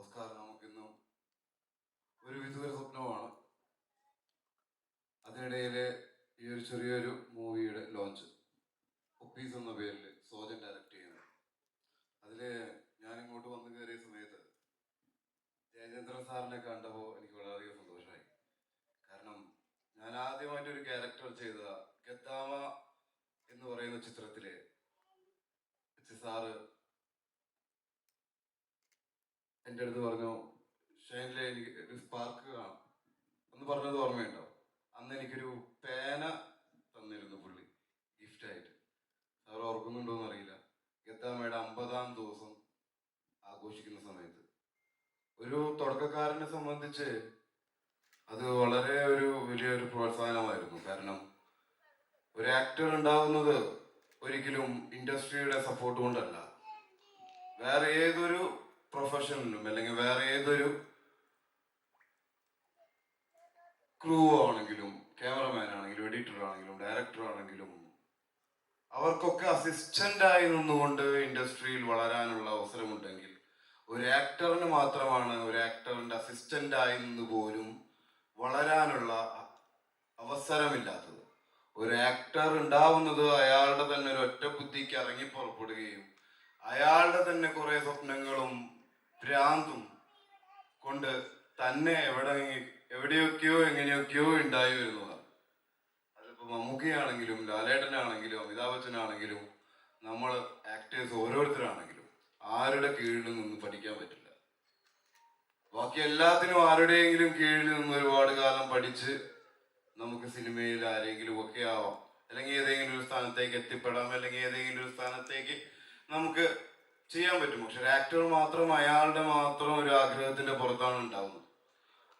നമസ്കാരം നമുക്കിന്ന് ഒരു വിദൂര സ്വപ്നമാണ്. അതിനിടയിൽ ഈ ഒരു ചെറിയൊരു മൂവിയുടെ ലോഞ്ച് ഒപ്പീസ് എന്ന പേരിൽ സോജൻ ഡയറക്ട് ചെയ്യുന്നത്. അതിൽ ഞാൻ ഇങ്ങോട്ട് വന്നു കയറിയ സമയത്ത് ജയചന്ദ്രൻ സാറിനെ കണ്ടപ്പോൾ എനിക്ക് വളരെയധികം സന്തോഷമായി. കാരണം ഞാൻ ആദ്യമായിട്ട് ഒരു ക്യാരക്ടർ ചെയ്ത ഗദ്ദാമ എന്ന് പറയുന്ന ചിത്രത്തിലെ സാറ് എന്റെ അടുത്ത് പറഞ്ഞു ഷൈനിലെ എനിക്ക് ഒരു സ്പാർക്ക് കാണാം. എന്ന് പറഞ്ഞത് ഓർമ്മയുണ്ടോ? അന്ന് എനിക്കൊരു പേന തന്നിരുന്നു പുള്ളി ഗിഫ്റ്റായിട്ട് സാർ ഓർക്കുന്നുണ്ടോ എന്ന് അറിയില്ല ഗദ്ദാമയുടെ അമ്പതാം ദിവസം ആഘോഷിക്കുന്ന സമയത്ത്. ഒരു തുടക്കക്കാരനെ സംബന്ധിച്ച് അത് വളരെ ഒരു വലിയൊരു പ്രോത്സാഹനമായിരുന്നു. കാരണം ഒരു ആക്ടർ ഉണ്ടാവുന്നത് ഒരിക്കലും ഇൻഡസ്ട്രിയുടെ സപ്പോർട്ട് കൊണ്ടല്ല. വേറെ ഏതൊരു പ്രൊഫഷനിലും അല്ലെങ്കിൽ വേറെ ഏതൊരു ക്രൂ ആണെങ്കിലും ക്യാമറമാൻ ആണെങ്കിലും എഡിറ്റർ ആണെങ്കിലും ഡയറക്ടർ ആണെങ്കിലും അവർക്കൊക്കെ അസിസ്റ്റന്റ് ആയി നിന്നുകൊണ്ട് ഇൻഡസ്ട്രിയിൽ വളരാനുള്ള അവസരമുണ്ടെങ്കിൽ ഒരു ആക്ടറിന് മാത്രമാണ് ഒരു ആക്ടറിന്റെ അസിസ്റ്റന്റ് ആയി നിന്ന് പോലും വളരാനുള്ള അവസരമില്ലാത്തത്. ഒരു ആക്ടർ ഉണ്ടാവുന്നത് അയാളുടെ തന്നെ ഒരു ഒറ്റ ബുദ്ധിക്ക് ഇറങ്ങി പുറപ്പെടുകയും അയാളുടെ തന്നെ കുറെ സ്വപ്നങ്ങളും ഭ്രാന്തും കൊണ്ട് തന്നെ എവിടെ എവിടെയൊക്കെയോ എങ്ങനെയൊക്കെയോ ഉണ്ടായി വരുന്നതാണ് അതിപ്പോ മമ്മൂക്കയാണെങ്കിലും ലാലേട്ടനാണെങ്കിലും അമിതാഭ് ബച്ചനാണെങ്കിലും നമ്മൾ ആക്ടേഴ്സ് ഓരോരുത്തരാണെങ്കിലും ആരുടെ കീഴിൽ നിന്ന് പഠിക്കാൻ പറ്റില്ല. ബാക്കി എല്ലാത്തിനും ആരുടെയെങ്കിലും കീഴിൽ നിന്ന് ഒരുപാട് കാലം പഠിച്ച് നമുക്ക് സിനിമയിൽ ആരെങ്കിലും ഒക്കെ ആവാം. അല്ലെങ്കിൽ ഏതെങ്കിലും ഒരു സ്ഥാനത്തേക്ക് എത്തിപ്പെടാം. അല്ലെങ്കിൽ ഏതെങ്കിലും ഒരു സ്ഥാനത്തേക്ക് നമുക്ക് ചെയ്യാൻ പറ്റും. പക്ഷെ ആക്ടർ മാത്രം അയാളുടെ മാത്രം ഒരു ആഗ്രഹത്തിന്റെ പുറത്താണ് ഉണ്ടാവുന്നത്.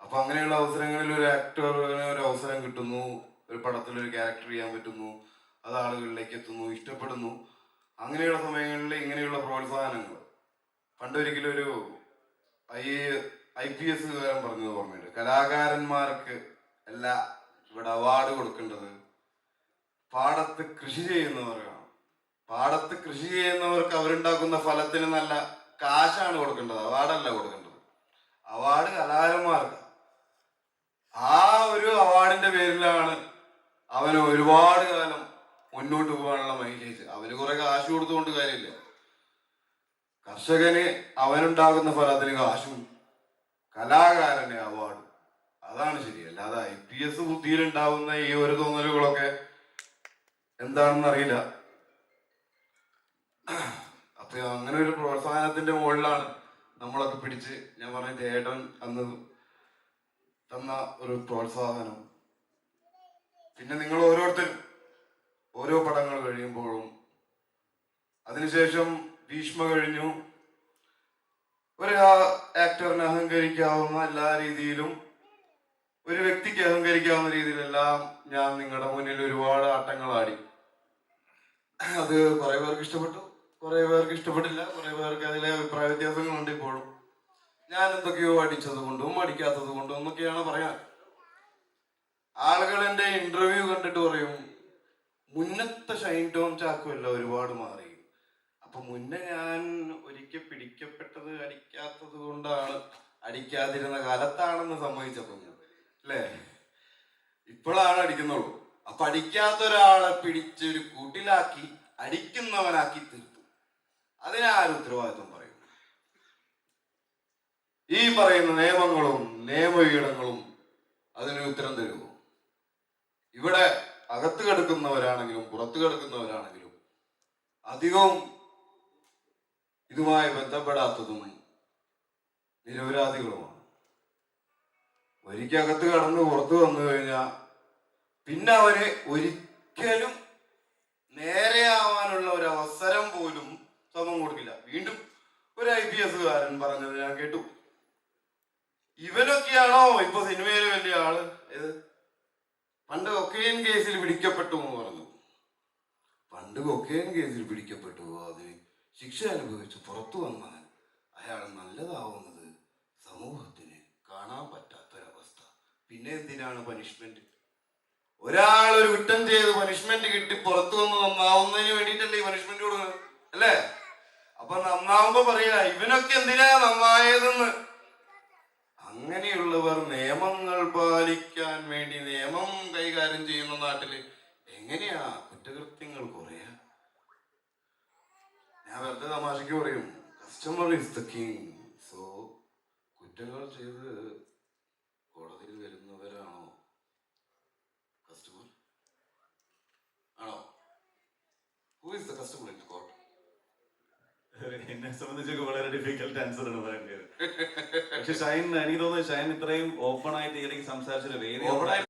അപ്പൊ അങ്ങനെയുള്ള അവസരങ്ങളിൽ ഒരു ആക്ടറിന് ഒരു അവസരം കിട്ടുന്നു ഒരു പടത്തിൽ ഒരു ക്യാരക്ടർ ചെയ്യാൻ പറ്റുന്നു അത് ആളുകളിലേക്ക് എത്തുന്നു ഇഷ്ടപ്പെടുന്നു. അങ്ങനെയുള്ള സമയങ്ങളിൽ ഇങ്ങനെയുള്ള പ്രോത്സാഹനങ്ങൾ. പണ്ടൊരിക്കലും ഒരു ഐ ഐ പി എസ് കാരൻ പറഞ്ഞത് ഓർമ്മയുണ്ട്. കലാകാരന്മാർക്ക് എല്ലാ ഇവിടെ അവാർഡ് കൊടുക്കേണ്ടത് പാടത്ത് കൃഷി ചെയ്യുന്നവർക്കാണ് പാടത്ത് കൃഷി ചെയ്യുന്നവർക്ക് അവരുണ്ടാക്കുന്ന ഫലത്തിന് നല്ല കാശാണ് കൊടുക്കേണ്ടത് അവാർഡല്ല കൊടുക്കേണ്ടത്. അവാർഡ് കലാകാരന്മാർക്ക്. ആ ഒരു അവാർഡിന്റെ പേരിലാണ് അവന് ഒരുപാട് കാലം മുന്നോട്ട് പോകാനുള്ള മൈലേജ് അവന് കുറെ കാശ് കൊടുത്തുകൊണ്ട് കാര്യമില്ല. കർഷകന് അവനുണ്ടാകുന്ന ഫലത്തിന് കാശും കലാകാരന് അവാർഡും. അതാണ് ശരി. അല്ലാതെ ഐ പി എസ് ബുദ്ധിയിലുണ്ടാവുന്ന ഈ ഒരു തോന്നലുകളൊക്കെ എന്താണെന്ന് അറിയില്ല അപ്പൊ അങ്ങനെ ഒരു പ്രോത്സാഹനത്തിന്റെ മുകളിലാണ് നമ്മളൊക്കെ പിടിച്ച് ഞാൻ പറഞ്ഞ ചേട്ടൻ അന്ന് തന്ന ഒരു പ്രോത്സാഹനം. പിന്നെ നിങ്ങൾ ഓരോരുത്തരും ഓരോ പടങ്ങൾ കഴിയുമ്പോഴും അതിനുശേഷം ഭീഷ്മ കഴിഞ്ഞു. ഒരു ആക്ടറിന് അഹങ്കരിക്കാവുന്ന എല്ലാ രീതിയിലും ഒരു വ്യക്തിക്ക് അഹങ്കരിക്കാവുന്ന രീതിയിലെല്ലാം ഞാൻ നിങ്ങളുടെ മുന്നിൽ ഒരുപാട് ആട്ടങ്ങളാടി. അത് കുറെ പേർക്ക് ഇഷ്ടപ്പെട്ടു? കുറെ പേർക്ക് ഇഷ്ടപ്പെട്ടില്ല കുറെ പേർക്ക് അതിലെ അഭിപ്രായ വ്യത്യാസങ്ങളുണ്ട് ഇപ്പോഴും. ഞാൻ എന്തൊക്കെയോ അടിച്ചത് കൊണ്ടും അടിക്കാത്തത് കൊണ്ടും എന്നൊക്കെയാണ് പറയാൻ ആളുകൾ എന്റെ ഇന്റർവ്യൂ കണ്ടിട്ട് പറയും മുന്നത്തെ ഷൈൻ ടോം ചാക്കുമല്ല ഒരുപാട് മാറി. അപ്പൊ മുന്നേ ഞാൻ ഒരിക്കൽ പിടിക്കപ്പെട്ടത് അടിക്കാത്തത് കൊണ്ടാണ് അടിക്കാതിരുന്ന കാലത്താണെന്ന് സമ്മതിച്ചപ്പോ ഞാൻ. അല്ലേ? ഇപ്പോഴാണ് അടിക്കുന്നുള്ളൂ അപ്പൊ അടിക്കാത്ത ഒരാളെ പിടിച്ച് ഒരു കൂട്ടിലാക്കി അടിക്കുന്നവനാക്കി തീർത്തു അതിനാരും ഉത്തരവാദിത്വം പറയും. ഈ പറയുന്ന നിയമങ്ങളും നിയമവീടങ്ങളും അതിന് ഉത്തരം തരുമോ? ഇവിടെ അകത്ത് കിടക്കുന്നവരാണെങ്കിലും പുറത്തു കിടക്കുന്നവരാണെങ്കിലും അധികവും ഇതുമായി ബന്ധപ്പെടാത്തതും നിരപരാധികളുമാണ്. ഒരിക്കകത്ത് കടന്ന് പുറത്തു വന്നു കഴിഞ്ഞാൽ പിന്നെ അവർ ഒരിക്കലും നേരെയാവാനുള്ള ഒരു അവസരം പോലും സമം കൊടുക്കില്ല. വീണ്ടും ഒരു ഐ പി എസ് കാരൻ പറഞ്ഞത് ഞാൻ കേട്ടു. ഇവനൊക്കെയാണോ ഇപ്പൊ സിനിമയിലെ വലിയ ആൾ? ഏത്? പണ്ട് കൊക്കെയിൻ കേസിൽ പിടിക്കപ്പെട്ടു എന്ന് പറഞ്ഞു. പണ്ട് കൊക്കെയിൻ കേസിൽ പിടിക്കപ്പെട്ടു. അത് ശിക്ഷ അനുഭവിച്ച് പുറത്തു വന്നാൽ അയാൾ നല്ലതാവുന്നത് സമൂഹത്തിന് കാണാൻ പറ്റാത്തൊരവസ്ഥ. പിന്നെ എന്തിനാണ് പനിഷ്മെന്റ് ഒരാൾ ഒരു കുറ്റം ചെയ്ത് പനിഷ്മെന്റ് കിട്ടി പുറത്തു വന്ന് നന്നാവുന്നതിന് വേണ്ടിയിട്ടല്ലേ ഈ പനിഷ്മെന്റ് കൊടുക്കുന്നത്? അല്ലേ? അപ്പൊ നന്നാവുമ്പോ പറയുക ഇവനൊക്കെ എന്തിനാ നന്നായതെന്ന്? അങ്ങനെയുള്ളവർ നിയമങ്ങൾ പാലിക്കാൻ വേണ്ടി നിയമം കൈകാര്യം ചെയ്യുന്ന നാട്ടിൽ എങ്ങനെയാ കുറ്റകൃത്യങ്ങൾ കുറയാ? ഞാൻ വെറുതെ തമാശക്ക് പറയും customer is the king so കുറ്റങ്ങൾ ചെയ്ത് കോടതിയിൽ വരുന്നവരാണോ? കസ്റ്റമർ ആണോ? Who is the customer in court എന്നെ സംബന്ധിച്ചൊക്കെ വളരെ ഡിഫിക്കൽട്ട് ആൻസർ ആണ് പറയേണ്ടത് പക്ഷെ ഷൈൻ എനിക്ക് തോന്നുന്നു ഷൈൻ ഇത്രയും ഓപ്പൺ ആയിട്ട് ഈ ഇടയ്ക്ക് സംസാരിച്ചൊരു വേദി